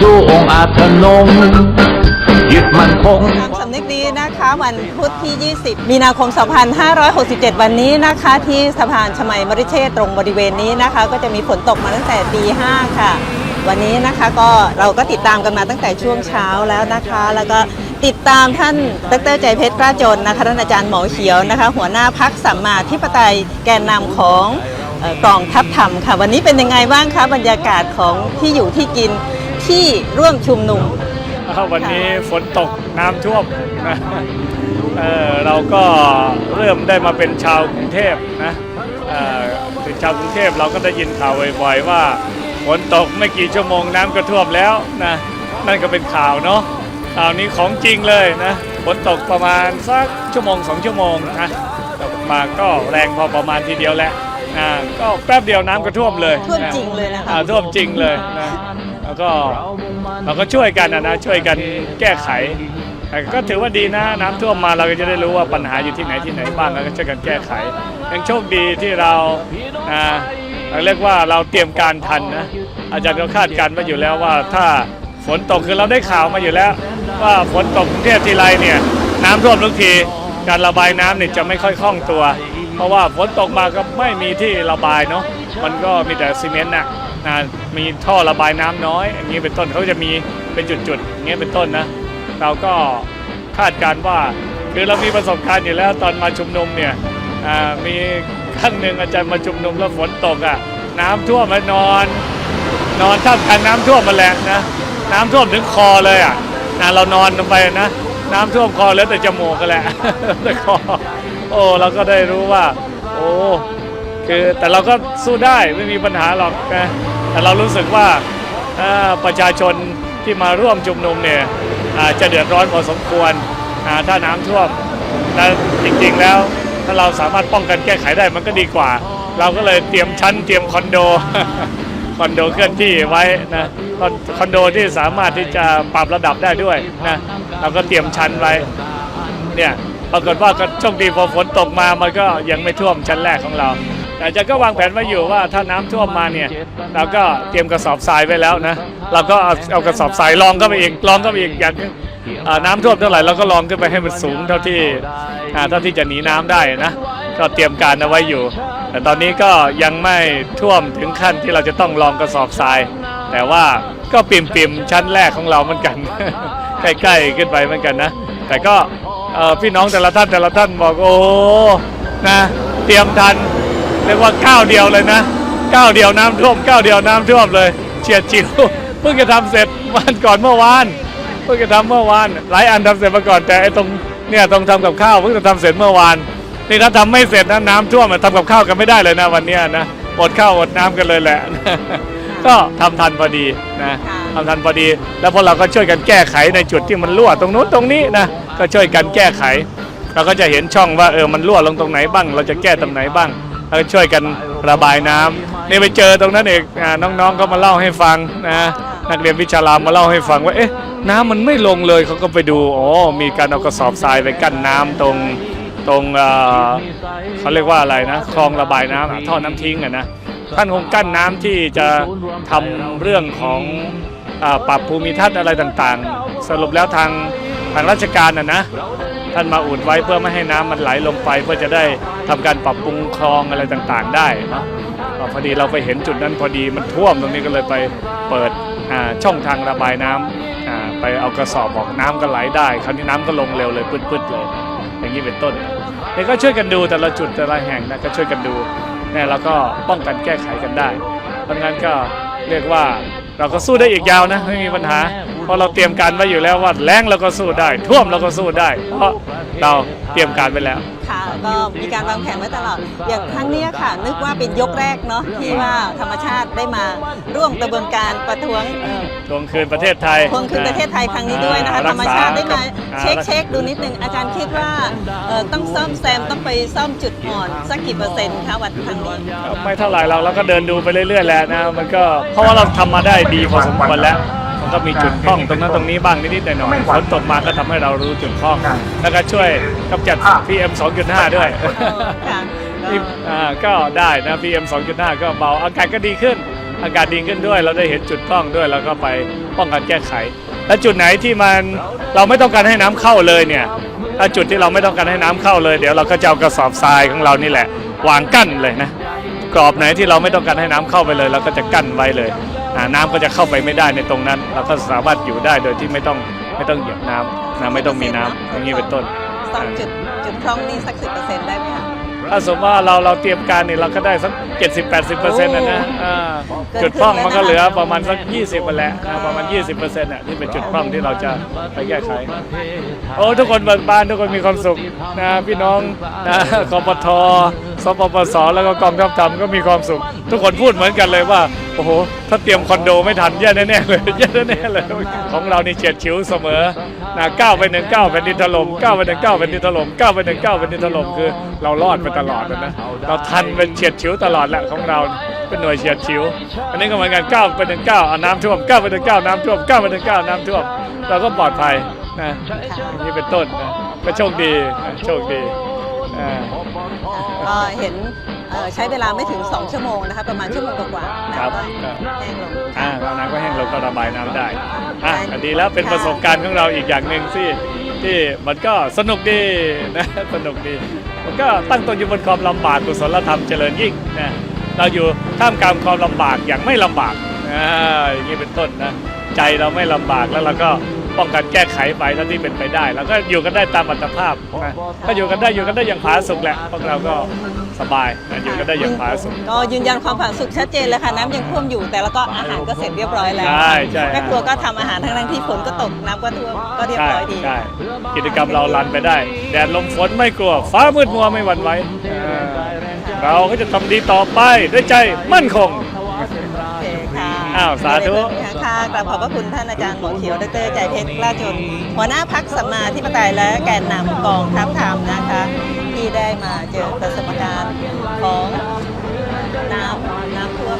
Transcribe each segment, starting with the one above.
สู้องค์อาจทนงยึดมั่นคงทางสำนึกดีนะคะวันพุธที่ 20 มีนาคม 2567 วันนี้นะคะที่สะพานชมัยมริเชษตรงบริเวณนี้นะคะ ก็จะมีฝนตกมาตั้งแต่ตี5ค่ะ วันนี้นะคะก็เราก็ติดตามกันมาตั้งแต่ช่วงเช้าแล้วนะคะ แล้วก็ติดตามท่านดรใจเพชรกล้าจนนะคะท่านอาจารย์หมอเขียวนะคะ หัวหน้าพักสัมมาธิปไตยแกนนำของออกองทัพธรรมค่ะ วันนี้เป็นยังไงบ้างคะบรรยากาศของที่อยู่ที่กิน ที่ร่วมชุมนุมอ้าววันนี้ฝนตกน้ำท่วมนะเอ่อเราก็เริ่มได้มาเป็นชาวกรุงเทพนะเอ่อเป็นชาวกรุงเทพเราก็ได้ยินข่าวบ่อยๆว่าฝนตกไม่กี่ชั่วโมงน้ำก็ท่วมแล้วนะนั่นก็เป็นข่าวเนาะข่าวนี้ของจริงเลยนะฝนตกประมาณสักชั่วโมงสองชั่วโมงนะตกมาก็แรงพอประมาณทีเดียวแหละอ่าก็แป๊บเดียวน้ำก็ท่วมเลยท่วมจริงเลยนะคะอ่าท่วมจริงเลยนะ แล้วก็เราก็ช่วยกันนะนะช่วยกันแก้ไขแต่ก็ถือว่าดีนะน้ำท่วมมาเราก็จะได้รู้ว่าปัญหาอยู่ที่ไหนที่ไหนบ้างแล้วก็ช่วยกันแก้ไข ยังโชคดีที่เราอ่าเราเรียกว่าเราเตรียมการทันนะอาจารย์ก็คาดการณ์มาอยู่แล้วว่าถ้าฝนตกคือเราได้ข่าวมาอยู่แล้ว ว่าฝนตกกรุงเทพทีไรเนี่ยน้ำท่วมทุกทีการระบายน้ำเนี่ยจะไม่ค่อยคล่องตัว เพราะว่าฝนตกมาก็ไม่มีที่ระบายเนาะมันก็มีแต่ซีเมนต์น่ะ นะมีท่อระบายน้ำน้อย อย่างนี้เป็นต้นเขาจะมีเป็นจุดๆอย่างเงี้ยเป็นต้นนะ เราก็คาดการณ์ว่าคือเรามีประสบการณ์อยู่แล้วตอนมาชุมนุมเนี่ยมีครั้งหนึ่งอาจารย์มาชุมนุมแล้วฝนตกอะน้ำท่วมมานอน นอนท่ามกลางน้ำท่วมมาแหละนะน้ำท่วมถึงคอเลยอะนะเรานอนลงไปนะน้ำท่วมคอเลือแต่จมูกกันแหละแต่คอโอ้เราก็ได้รู้ว่า โอ้คือแต่เราก็สู้ได้ไม่มีปัญหาหรอกนะ แต่เรารู้สึกว่าประชาชนที่มาร่วมชุมนุมเนี่ยจะเดือดร้อนพอสมควรถ้าน้ำท่วมแต่จริงๆแล้วถ้าเราสามารถป้องกันแก้ไขได้มันก็ดีกว่า เราก็เลยเตรียมชั้นเตรียมคอนโดคอนโดเคลื่อนที่ไว้นะคอนคอนโดที่สามารถที่จะปรับระดับได้ด้วยนะเราก็เตรียมชั้นไว้เนี่ยปรากฏว่าก็โชคดีพอฝนตกมามันก็ยังไม่ท่วมชั้นแรกของเรา แต่อาจะก็วางแผนไว้อยู่ว่าถ้าน้ำท่วมมาเนี่ยเราก็เตรียมกระสอบทรายไว้แล้วนะเราก็เอากระสอบทรายรองก็ไปอีกรองก็ไปอีกอย่างน้ำท่วมเท่าไหร่เราก็รองขึ้นไปให้มันสูงเท่าที่อ่าเท่าที่จะหนีน้ำได้นะก็เตรียมการเอาไว้อยู่ แต่ตอนนี้ก็ยังไม่ท่วมถึงขั้นที่เราจะต้องลองกระสอบทราย แต่ว่าก็ปิ่มปิมๆชั้นแรกของเราเหมือนกัน ใกล้ๆขึ้นไปเหมือนกันนะ แต่ก็พี่น้องแต่ละท่านแต่ละท่านบอกโอ้นะเตรียมทัน เรียกว่าก้าวเดียวเลยนะก้าวเดียวน้ำท่วมก้าวเดียวน้ำท่วมเลยเฉียดจิ๋วเพิ่งจะทำเสร็จวันก่อนเมื่อวานเพิ่งจะทำเมื่อวานหลายอันทำเสร็จมาก่อนแต่ไอ้ตรงเนี่ยตรงทำกับข้าวเพิ่งจะทำเสร็จเมื่อวานนี่ถ้าทำไม่เสร็จนะน้ำท่วมอะทำกับข้าวกันไม่ได้เลยนะวันนี้นะอดข้าวอดน้ำกันเลยแหละก็ทำทันพอดีนะค่ะทำทันพอดี แล้วพวกเราก็ช่วยกันแก้ไขในจุดที่มันรั่วตรงนู้นตรงนี้นะก็ช่วยกันแก้ไข เราก็จะเห็นช่องว่าเออมันรั่วลงตรงไหนบ้าง เราจะแก้ตรงไหนบ้าง แล้วก็ช่วยกันระบายน้ำนี่ไปเจอตรงนั้นเองน้องๆก็มาเล่าให้ฟังนะนักเรียนวิชารามมาเล่าให้ฟังว่าเอ๊ะน้ำมันไม่ลงเลยเขาก็ไปดูอ๋อมีการเอากระสอบทรายไปกั้นน้ำตรงตรงเขาเรียกว่าอะไรนะคลองระบายน้ำท่อน้ำทิ้งอะนะท่านคงกั้นน้ำที่จะทำเรื่องของอปรับภูมิทัศน์อะไรต่างๆ สรุปแล้วทางทางราชการอะนะ ท่านมาอุดไว้เพื่อไม่ให้น้ำมันไหลลงไป เพื่อจะได้ทำการปรับปรุงคลองอะไรต่างๆ ได้นะพอดีเราไปเห็นจุดนั้นพอดีมันท่วมตรงนี้ก็เลยไปเปิดช่องทางระบายน้ำอ่าไปเอากระสอบบอกน้ำก็ไหลได้ คราวนี้น้ำก็ลงเร็วเลยปื๊ดๆเลยอย่างนี้เป็นต้นเนี่ยก็ช่วยกันดูแต่ละจุดแต่ละแห่งนะก็ช่วยกันดูเนี่ยเราก็ป้องกันแก้ไขกันได้เพราะงั้นก็เรียกว่าเราก็สู้ได้อีกยาวนะไม่มีปัญหา เพราะเราเตรียมการไว้อยู่แล้วว่าแรงเราก็สู้ได้ ท่วมเราก็สู้ได้ เพราะเราเตรียมการไว้แล้ว ค่ะก็มีการวางแผนไว้ตลอด อย่างครั้งเนี้ยค่ะ นึกว่าเป็นยกแรกเนาะที่ว่าธรรมชาติได้มาร่วมกระบวนการประท้วงเอ่อทวงคืนประเทศไทย ทวงคืนประเทศไทยครั้งนี้ด้วยนะคะ อ่ธรรมชาติได้มาอ่เช็คเช็คดูนิดนึงอาจารย์คิดว่าเอ่อต้องซ่อมแซมต้องไปซ่อมจุดอ่อนสักกี่เปอร์เซ็นต์คะวันครั้งนี้ ไม่เท่าไหร่เราเราก็เดินดูไปเรื่อยๆแหล้วนะมันก็เพราะว่าเราทำมาได้ดีพอสมควรแล้ว มันก็มีจุดพร่องตรงนั้นตรงนี้บ้างนิดๆหน่อยๆฝนตกมาก็ทำให้เรารู้จุดพร่อง แล้วก็ช่วยกำจัด PM 2.5 ด้วยค่ะอ่าก็ได้นะ PM 2.5 ก็เบาอากาศก็ดีขึ้น อากาศดีขึ้นด้วย เราได้เห็นจุดพร่องด้วยแล้วก็ไปป้องกันแก้ไข และจุดไหนที่มันเราไม่ต้องการให้น้ำเข้าเลยเนี่ยถ้าจุดที่เราไม่ต้องการให้น้ำเข้าเลยเดี๋ยวเราก็จะเอากระสอบทรายของเรานี่แหละ วางกั้นเลยนะกรอบไหนที่เราไม่ต้องการให้น้ำเข้าไปเลยเราก็จะกั้นไว้เลย อ่าน้ำก็จะเข้าไปไม่ได้ในตรงนั้น เราก็สามารถอยู่ได้โดยที่ไม่ต้องไม่ต้องเหยียบน้ำนะไม่ต้องมีน้ำอย่างนี้เป็นต้นสองจุดจุดพร่องนี่สักสิบเปอร์เซ็นต์ได้ไหมคะถ้าสมมติว่าเราเราเตรียมการเนี่ยเราก็ได้สัก 70-80%เปอร์เซ็นต์นะนะอ่าเกินจุดพร่องครึ่งมันก็แล้วนะเหลือประมาณสัก 20ไปแหล้วนะประมาณ 20%อร์เซ็นต์อะที่เป็นจุดพร่องที่เราจะไปแก้ไขโอ้ทุกคนเบิกบานทุกคนมีความสุขนะพี่น้องนะกปท สปปสแล้วก็กองทัพธรรมก็มีความสุข ทุกคนพูดเหมือนกันเลยว่า โอ้โห ถ้าเตรียมคอนโดไม่ทันแย่แน่ๆเลยแย่แน่ๆเลย ของเรานี่เฉียดฉิวเสมอนะก้าวไปหนึ่งก้าวเป็นดินถล่มก้าวไปหนึ่งก้าวเป็นดินถล่มก้าวไปหนึ่งก้าวเป็นดินถล่มคือ เรารอดมาตลอดนะเราทันเป็นเฉียดฉิวตลอดแหละของเราเป็นหน่วยเฉียดฉิว อันนี้ก็เหมือนกันก้าวไปหนึ่งก้าวน้ำท่วมก้าวไปหนึ่งก้าวน้ำท่วมก้าวไปหนึ่งก้าวน้ำท่วม เราก็ปลอดภัยนะอย่างนี้เป็นต้นนะก็โชคดีโชคดีอ่า ก็เห็นเอ่อใช้เวลาไม่ถึง 2 ชั่วโมงนะคะประมาณชั่วโมงกว่าๆครับ น้ำก็แห้งลง อ่าเราน้ำก็แห้งเราก็ระบายน้ำได้อะก็ดีแล้วเป็นประสบการณ์ของเราอีกอย่างหนึ่งที่ที่มันก็สนุกดีนะ สนุกดี มันก็ตั้งตนอยู่บนความลำบากกุศลธรรมเจริญยิ่งนะเราอยู่ท่ามกลางความลำบากอย่างไม่ลำบากอ่าอย่างนี้เป็นต้นนะใจเราไม่ลำบากแล้วเราก็ ป้องกันแก้ไขไปเท่าที่เป็นไปได้ แล้วก็อยู่กันได้ตามอัตภาพนะก็อยู่กันได้อยู่กันได้อย่างผาสุกแหละพวกเราก็สบายนะอยู่กันได้อย่างผาสุกก็ยืนยันความผ่านสุขชัดเจนเลยค่ะน้ำยังท่วมอยู่ แต่แล้วก็อาหารก็เสร็จเรียบร้อยแล้วใช่ใช่แม่ครัวก็ทำอาหารทั้งๆที่ฝนก็ตกน้ำก็ท่วมก็เรียบใช่ร้อยดีใช่กิจกรรมเราลันไปได้ แดดลมฝนไม่กลัวฟ้ามืดมัวไม่หวั่นไหวเออเราก็จะทำดีต่อไปด้วยใจมั่นคง โอเคค่ะอ้าวสาธุ ค่ะกราบขอบพระคุณท่านอาจารย์หมอเขียวดรใจเพชรกล้าจนหัวหน้าพักสัมมาธิปไตยและแกนนำกองทัพธรรมนะคะ ที่ได้มาเจอประสบการณ์ของน้ำน้ำท่วม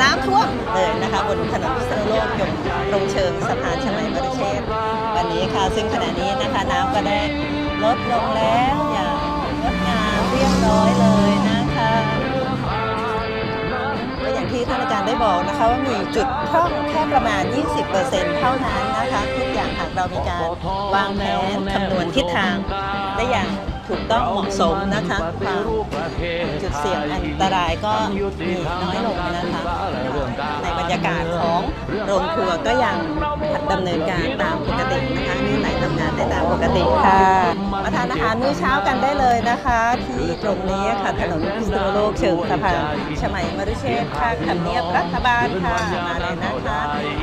น้ำท่วมเลยนะคะบนถนนพิษณุโลกยงตรงเชิงสะพานชมัยมรุเชษฐ์วันนี้ค่ะซึ่งขณะนี้นะคะน้ำก็ได้ลดลงแล้วอย่างงดงามเรียบร้อยเลยนะ ที่ท่านอาจารย์ได้บอกนะคะว่ามีจุดพร่องแค่ประมาณ 20%เท่านั้นนะคะ ทุกอย่างหากเรามีการวางแผนคำนวณทิศทางได้อย่าง ถูกต้องเหมาะสมนะคะความจุดเสี่ยงอันตรายก็มีน้อยลงนะคะในบรรยากาศของโรงครัวก็ยังดำเนินการตามปกตินะคะนี่ไหลทำงานได้ตามปกติค่ะมาทานอาหารมื้อเช้ากันได้เลยนะคะ ที่ตรงนี้ค่ะถนนพิษณุโลกเชิงสะพานชมัยมรุเชษฐ์ข้างทำเนียบรัฐบาลค่ะ มาเลยนะคะ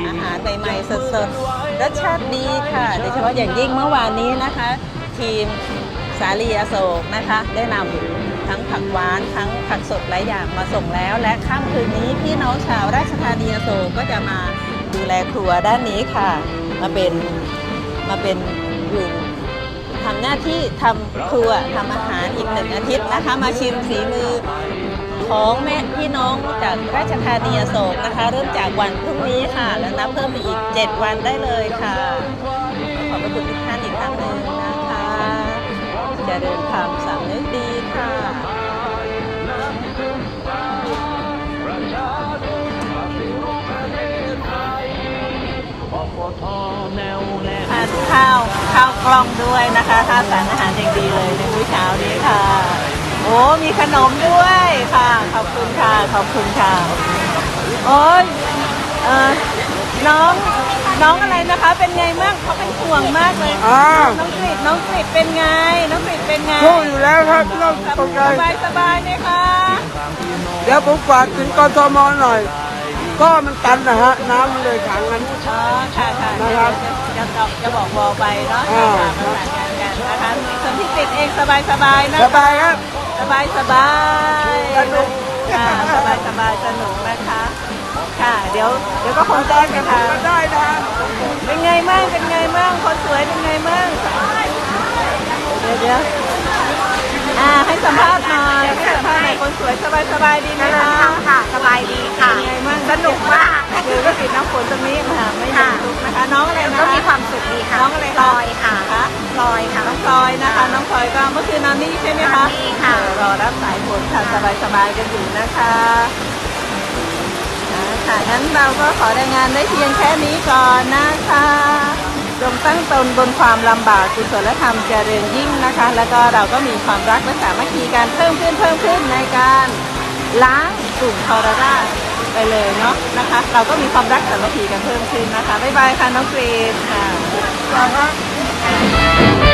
อาหารใหม่ๆสดๆรสชาติดีค่ะ โดยเฉพาะอย่างยิ่งเมื่อวานนี้นะคะ ทีม สาลีอโศกนะคะ ได้นำทั้งผักหวานทั้งผักสดหลายอย่างมาส่งแล้ว และค่ำคืนนี้พี่น้องชาวราชธานีอโศกก็จะมาดูแลครัวด้านนี้ค่ะ มาเป็นมาเป็นอยู่ทำหน้าที่ทำครัวทำอาหารอีกหนึ่งอาทิตย์นะคะ มาชิมฝีมือของแม่พี่น้องจากราชธานีอโศกนะคะ เริ่มจากวันพรุ่งนี้ค่ะ แล้วนับเพิ่มไปอีก 7 วันได้เลยค่ะ ขอบพระคุณทุกท่านอีกครั้งหนึ่งนะ เจะเดินคำสำนึกดีค่ะทานข้าวข้าวกล้องด้วยนะคะทาสารอาหารอย่างดีเลยในมื้อเช้านี้ค่ะ โอ้มีขนมด้วยค่ะ ขอบคุณค่ะ ขอบคุณค่ะ โอ้ยเออน้อง น้องอะไรนะคะ เป็นไงบ้างเขาเป็นห่วงมากเลยอ่า น้องกริดน้องกริดเป็นไง น้องกริดเป็นไงสู้อยู่แล้วครับไม่ต้องตกใจสบายสบายไหมคะเดี๋ยวผมฝากถึงกทมหน่อย ก็มันตันนะฮะ น้ำมันเลยขังกัน อ๋อค่ะค่ะนะครับจะจะจะบอกวอไปเนาะอ่าประสานงานกันนะคะส่วนที่กริดเองสบายสบายนะสบายครับสบายสบาย สนุก ค่ะสบายสบายสนุกนะคะ ค่ะ เดี๋ยวเดี๋ยวก็คงแจ้งกันค่ะก็ได้นะฮะเป็นไงมั่งเป็นไงมั่งคนสวยเป็นไงมั่งเดี๋ยวเดี๋ยวอ่าให้สัมภาษณ์หน่อยให้สัมภาษณ์หน่อยคนสวยสบายสบายดีไหมคะค่ะ สบายดีค่ะ เป็นไงมั่งสนุกมาก คือก็ติดน้ำฝนตรงนี้ค่ะไม่เย็นทุกนะคะ น้องอะไรนะก็คะมีความสุขดีค่ะน้องอะไรพลอยค่ะ อยก็เมื่อคืนนอนนี่ใช่ไหมคะนอนนี่ค่ะ เออรอรับสายฝนค่ะสบายสบายๆกันอยู่นะคะอ่าค่ะงั้นเราก็ขอรายงานได้เพียงแค่นี้ก่อนนะคะจงตั้งตนบนความลำบากกุศลธรรมเจริญยิ่งนะคะ แล้วก็เราก็มีความรักและสามัคคีกันเพิ่มขึ้นเพิ่มขึ้นในการล้างกลุ่มทรราชไปเลยเนาะนะคะ เราก็มีความรักสามัคคีกันเพิ่มขึ้นนะคะบ๊ายบายค่ะน้องกรีนค่ะครับ